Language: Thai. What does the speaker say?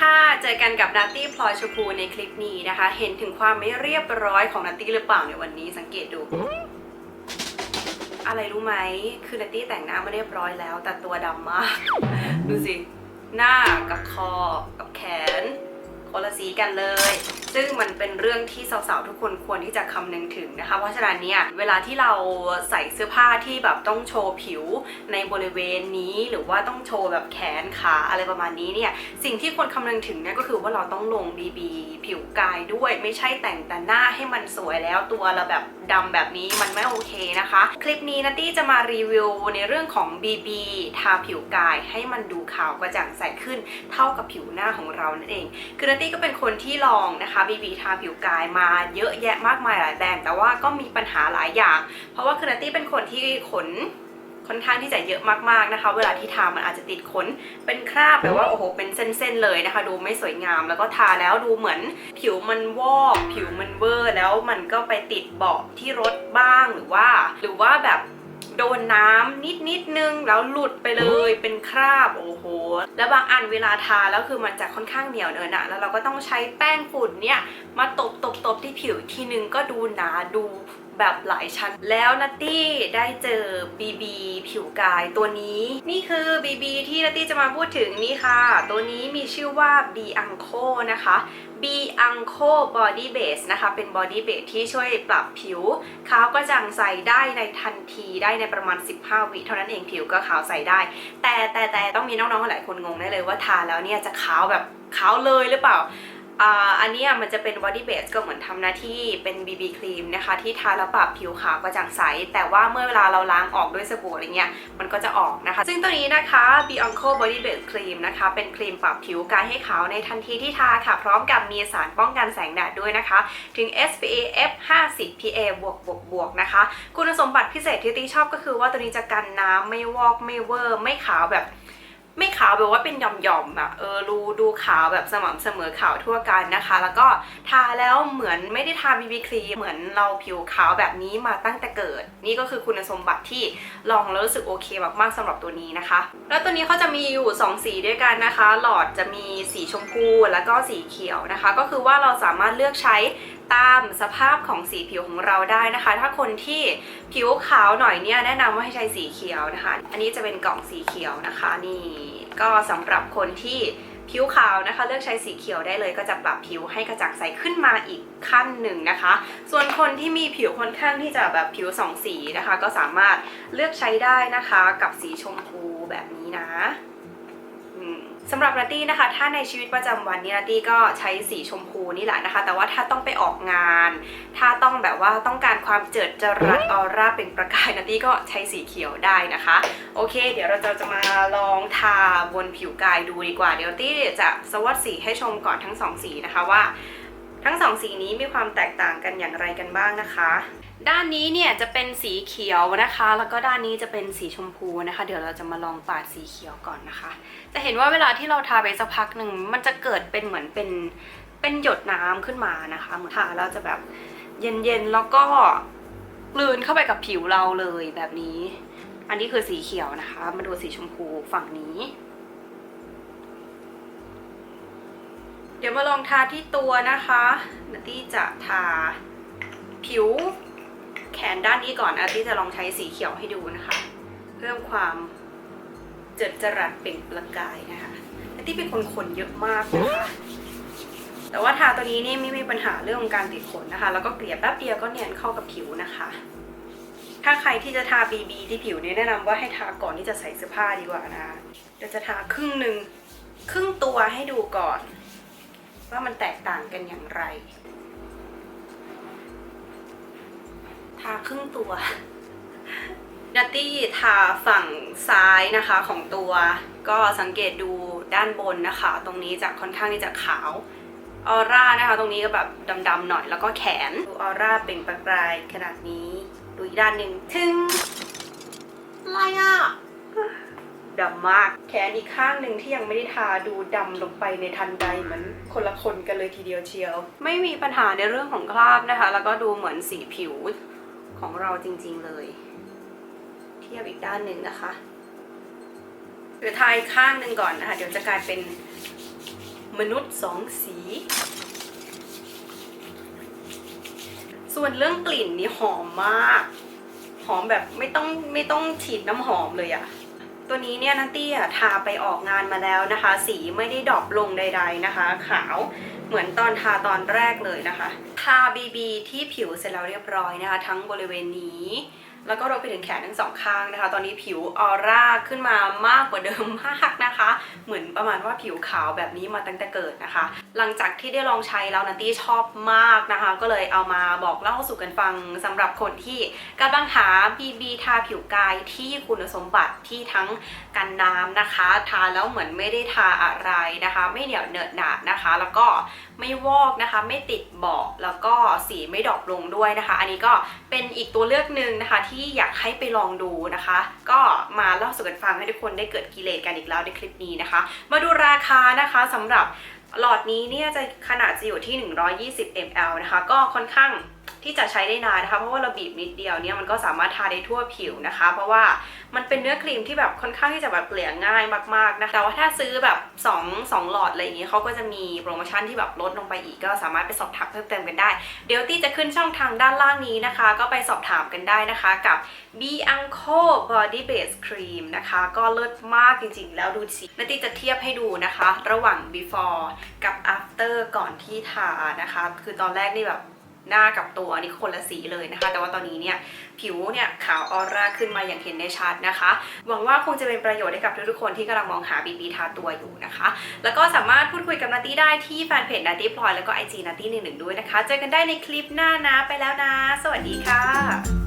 ค่ะ เจอกันกับนัตตี้พลอยชมพูในคลิปนี้นะคะ เห็นถึงความไม่เรียบร้อยของนัตตี้หรือเปล่าในวันนี้สังเกตดู อะไรรู้ไหม คือนัตตี้แต่งหน้ามาเรียบร้อยแล้ว แต่ตัวดำมาก ดูสิ หน้ากับคอกับแขนคนละสีกันเลย ซึ่งมันเป็นเรื่องที่สาวๆทุกคนควรที่จะคำนึงถึงนะคะ เพราะฉะนั้นเนี่ยเวลาที่เราใส่เสื้อผ้าที่แบบต้องโชว์ผิวในบริเวณนี้ หรือว่าต้องโชว์แบบแขนขาอะไรประมาณนี้เนี่ยสิ่งที่ควรคำนึงถึงเนี่ยก็คือว่าเราต้องลง BB ผิวกายด้วย ไม่ใช่แต่งแต่หน้าให้มันสวยแล้วตัวเราแบบดำแบบนี้มันไม่โอเคนะคะ คลิปนี้นัตตี้จะมารีวิวในเรื่องของ BB ทาผิวกายให้มันดูขาวกระจ่างใสขึ้นเท่ากับผิวหน้าของเรานั่นเองคือนัตตี้ก็เป็นคนที่ลองนะคะ BB ทาผิวกายมาเยอะแยะมากมายหลายแบรนด์แต่ว่าก็มีปัญหาหลายอย่าง เพราะว่าคือนัตตี้เป็นคนที่ขนค่อนข้างที่จะเยอะมากๆนะคะ เวลาที่ทามันอาจจะติดขนเป็นคราบแบบว่าโอ้โหเป็นเส้นๆเลยนะคะ ดูไม่สวยงามแล้วก็ทาแล้วดูเหมือน ผิวมันวอกผิวมันเวอร์ แล้วมันก็ไปติดเบาะที่รถบ้างหรือว่า หรือว่าแบบ โดนน้ำนิดนิดนึงแล้วหลุดไปเลยเป็นคราบโอ้โหแล้วบางอันเวลาทาแล้วคือมันจะค่อนข้างเหนียวเนินอะแล้วเราก็ต้องใช้แป้งฝุ่นเนี่ยมาตบตบตบที่ผิวอีกทีนึงก็ดูหนาดู แบบหลายชั้น แล้วนัตตี้ได้เจอ BB ผิวกายตัวนี้ นี่คือ BB ที่นัตตี้จะมาพูดถึงนี่ค่ะ ตัวนี้มีชื่อว่า B Unco นะคะ B Unco Body Base นะคะ เป็น Body Base ที่ช่วยปรับผิวขาวกระจ่างใสได้ในทันทีได้ในประมาณ 15 วิเท่านั้นเองผิวก็ขาวใสได้ แต่แต่แต่ต้องมีน้องๆหลายคนงงได้เลยว่าทาแล้วเนี่ยจะขาวแบบขาวเลยหรือเปล่า อันนี้มันจะเป็น body base ก็เหมือนทำหน้าที่เป็น BB ครีมนะคะที่ทาแล้วปรับผิวขาวกระจ่างใส แต่ว่าเมื่อเวลาเราล้างออกด้วยสบู่อะไรเงี้ยมันก็จะออกนะคะ ซึ่งตัวนี้นะคะ Bianco Body Base Cream นะคะ เป็นครีมปรับผิวกายให้ขาวในทันทีที่ทาค่ะ พร้อมกับมีสารป้องกันแสงแดดด้วยนะคะ ถึง SPF 50 PA บวกบวกบวกนะคะ คุณสมบัติพิเศษที่ตีชอบก็คือว่าตัวนี้จะกันน้ำไม่วอกไม่เวอร์ ไม่ขาวแบบ ไม่ขาวแบบว่าเป็นหย่อมๆอะเออรูดูขาวแบบสม่ำเสมอขาวทั่วกันนะคะ แล้วก็ทาแล้วเหมือนไม่ได้ทาบีบีครีมเหมือนเราผิวขาวแบบนี้มาตั้งแต่เกิด นี่ก็คือคุณสมบัติที่ลองแล้วรู้สึกโอเคมากๆสำหรับตัวนี้นะคะ แล้วตัวนี้เขาจะมีอยู่ 2 สีด้วยกันนะคะ หลอดจะมีสีชมพูแล้วก็สีเขียวนะคะ ก็คือว่าเราสามารถเลือกใช้ ตามสภาพของสีผิวของเราได้นะคะ ถ้าคนที่ผิวขาวหน่อยเนี่ยแนะนำว่าให้ใช้สีเขียวนะคะ อันนี้จะเป็นกล่องสีเขียวนะคะนี่ก็สำหรับคนที่ผิวขาวนะคะ เลือกใช้สีเขียวได้เลยก็จะปรับผิวให้กระจ่างใสขึ้นมาอีกขั้นหนึ่งนะคะ ส่วนคนที่มีผิวค่อนข้างที่จะแบบผิวสองสีนะคะ ก็สามารถเลือกใช้ได้นะคะกับสีชมพูแบบนี้นะ สำหรับนาตี้นะคะ ถ้าในชีวิตประจำวันนี้นาตี้ก็ใช้สีชมพูนี่แหละนะคะ แต่ว่าถ้าต้องไปออกงาน ถ้าต้องแบบว่าต้องการความเจิดจรัสออร่าเป็นประกายนาตี้ก็ใช้สีเขียวได้นะคะ โอเค เดี๋ยวเราจะจะมาลองทาบนผิวกายดูดีกว่า เดี๋ยวตี้จะสวัสดสีให้ชมก่อนทั้งสองสีนะคะว่า ทั้งสองสีนี้มีความแตกต่างกันอย่างไรกันบ้างนะคะ ด้านนี้เนี่ยจะเป็นสีเขียวนะคะ แล้วก็ด้านนี้จะเป็นสีชมพูนะคะ เดี๋ยวเราจะมาลองปาดสีเขียวก่อนนะคะ จะเห็นว่าเวลาที่เราทาไปสักพักหนึ่งมันจะเกิดเป็นเหมือนเป็นเป็นหยดน้ำขึ้นมานะคะเหมือนทาแล้วจะแบบเย็นๆแล้วก็กลืนเข้าไปกับผิวเราเลยแบบนี้ อันนี้คือสีเขียวนะคะ มาดูสีชมพูฝั่งนี้ ดี๋ยวมาลองทาที่ตัวนะคะนัตตี้จะทาผิวแขนด้านนี้ก่อนนัตตี้จะลองใช้สีเขียวให้ดูนะคะ เพิ่มความเจิดจรัสเปล่งประกายนะคะนัตตี้เป็นคนขนเยอะมากนะคะแต่ว่าทาตัวนี้นี่ไม่มีปัญหาเรื่องของการติดขนนะคะ แล้วก็เกลี่ยแป๊บเดียวก็เนียนเข้ากับผิวนะคะ ถ้าใครที่จะทา BB ที่ผิวเนี่ยแนะนำว่าให้ทาก่อนที่จะใส่เสื้อผ้าดีกว่านะเดี๋ยวจะทาครึ่งหนึ่งครึ่งตัวให้ดูก่อน ว่ามันแตกต่างกันอย่างไร ทาครึ่งตัวนัตตี้ทาฝั่งซ้ายนะคะของตัว ก็สังเกตดูด้านบนนะคะ ตรงนี้จะค่อนข้างที่จะขาวออร่านะคะ ตรงนี้ก็แบบดำๆหน่อยแล้วก็แขนดูออร่าเปล่งประกายขนาดนี้ ดูอีกด้านหนึ่งถึงอะไรอะ ดำมาก แขนอีกข้างหนึ่งที่ยังไม่ได้ทาดูดำลงไปในทันใดเหมือนคนละคนกันเลยทีเดียวเชียว ไม่มีปัญหาในเรื่องของคราบนะคะ แล้วก็ดูเหมือนสีผิวของเราจริงๆเลย เทียบอีกด้านหนึ่งนะคะหรือทาอีกข้างหนึ่งก่อนนะคะ เดี๋ยวจะกลายเป็นมนุษย์สองสี ส่วนเรื่องกลิ่นนี่หอมมาก หอมแบบไม่ต้องไม่ต้องฉีดน้ำหอมเลยอะ ตัวนี้เนี่ยนัตตี้ทาไปออกงานมาแล้วนะคะ สีไม่ได้ดรอปลงใด ๆนะคะ ขาวเหมือนตอนทาตอนแรกเลยนะคะ ทาบีบีที่ผิวเสร็จแล้วเรียบร้อยนะคะ ทั้งบริเวณนี้ แล้วก็รวมไปถึงแขนทั้งสองข้างนะคะ ตอนนี้ผิวออร่าขึ้นมามากกว่าเดิมมากนะคะ เหมือนประมาณว่าผิวขาวแบบนี้มาตั้งแต่เกิดนะคะ หลังจากที่ได้ลองใช้แล้วนัตตี้ชอบมากนะคะ ก็เลยเอามาบอกเล่าสู่กันฟังสำหรับคนที่กำลังหา BB ทาผิวกายที่คุณสมบัติที่ทั้งกันน้ำนะคะ ทาแล้วเหมือนไม่ได้ทาอะไรนะคะ ไม่เหนียวเหนอะหนาดนะคะ แล้วก็ไม่วอกนะคะ ไม่ติดเบาะแล้วก็สีไม่ดรอปลงด้วยนะคะ อันนี้ก็เป็นอีกตัวเลือกหนึ่งนะคะที่อยากให้ไปลองดูนะคะ ก็มาเล่าสู่กันฟังให้ทุกคนได้เกิดกิเลสกันอีกแล้วในคลิปนี้นะคะ มาดูราคานะคะสำหรับหลอดนี้เนี่ยจะขนาดจะอยู่ที่ 120 ml นะคะ ก็ค่อนข้าง ที่จะใช้ได้นานนะคะเพราะว่าเราบีบนิดเดียวเนี่ยมันก็สามารถทาได้ทั่วผิวนะคะ เพราะว่ามันเป็นเนื้อครีมที่แบบค่อนข้างที่จะแบบเกลี่ยง่ายมากๆนะคะแต่ว่าถ้าซื้อแบบ2 2หลอดอะไรอย่างนี้เขาก็จะมีโปรโมชั่นที่แบบลดลงไปอีกก็สามารถไปสอบถามเพิ่มเติมกันได้ เดี๋ยวตี้จะขึ้นช่องทางด้านล่างนี้นะคะ ก็ไปสอบถามกันได้นะคะกับ B Uncle Body Base Cream นะคะ ก็เลิศมากจริงๆ แล้วดูสินาตีจะเทียบให้ดูนะคะ ระหว่าง before กับ after ก่อนที่ทานะคะ คือตอนแรกนี่แบบ หน้ากับตัวนี่คนละสีเลยนะคะ แต่ว่าตอนนี้เนี่ยผิวเนี่ยขาวออร่าขึ้นมาอย่างเห็นได้ชัดนะคะ หวังว่าคงจะเป็นประโยชน์ให้กับทุกๆคนที่กำลังมองหาบีบีทาตัวอยู่นะคะ แล้วก็สามารถพูดคุยกับนาตี้ได้ที่แฟนเพจนาตี้พลอยแล้วก็ไอจีนาตี้หนึ่งหนึ่งด้วยนะคะ เจอกันได้ในคลิปหน้านะไปแล้วนะ สวัสดีค่ะ